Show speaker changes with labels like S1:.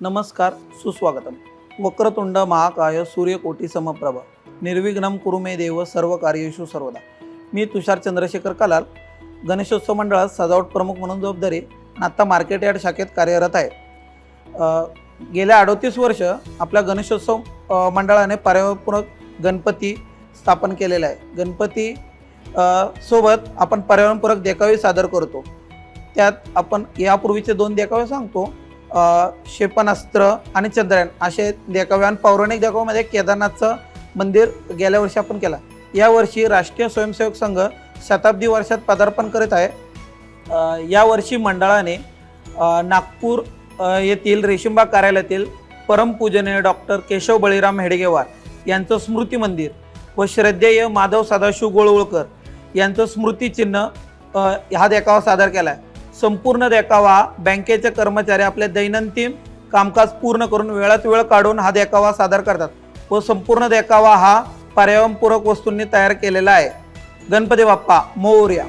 S1: नमस्कार सुस्वागतम. वक्रतुंड महाकाय सूर्यकोटी समप्रभ. निर्विघ्नम कुरु मे देव सर्व कार्येषु सर्वदा. मी तुषार चंद्रशेखर कलाल. गणेशोत्सव मंडळात सजावट प्रमुख म्हणून जबाबदारी आणि आत्ता मार्केट यार्ड शाखेत कार्यरत आहे. गेल्या अडोतीस वर्ष आपल्या गणेशोत्सव मंडळाने पर्यावरणपूरक गणपती स्थापन केलेला आहे. गणपती सोबत आपण पर्यावरणपूरक देखावे सादर करतो. त्यात आपण यापूर्वीचे दोन देखावे सांगतो. क्षेपणास्त्र आणि चंद्रयान असे देखावे आणि पौराणिक देखाव्यामध्ये केदारनाथचं मंदिर गेल्या वर्षी आपण केला. यावर्षी राष्ट्रीय स्वयंसेवक संघ शताब्दी वर्षात पदार्पण करीत आहे. यावर्षी मंडळाने नागपूर येथील रेशीमबाग कार्यालयातील परमपूजनीय डॉक्टर केशव बळीराम हेडगेवार यांचं स्मृती मंदिर व श्रद्धेय माधव सदाशिव गोळवळकर यांचं स्मृतिचिन्ह ह्या हा देखावा सादर केला आहे संपूर्ण देखावा. बँकेचे कर्मचारी आपले दैनंदिन कामकाज पूर्ण करून वेळात वेळ काढून हा देखावा सादर करतात. व संपूर्ण देखावा हा पर्यावरणपूरक वस्तूंनी तयार केलेला आहे. गणपती बाप्पा मोर्या.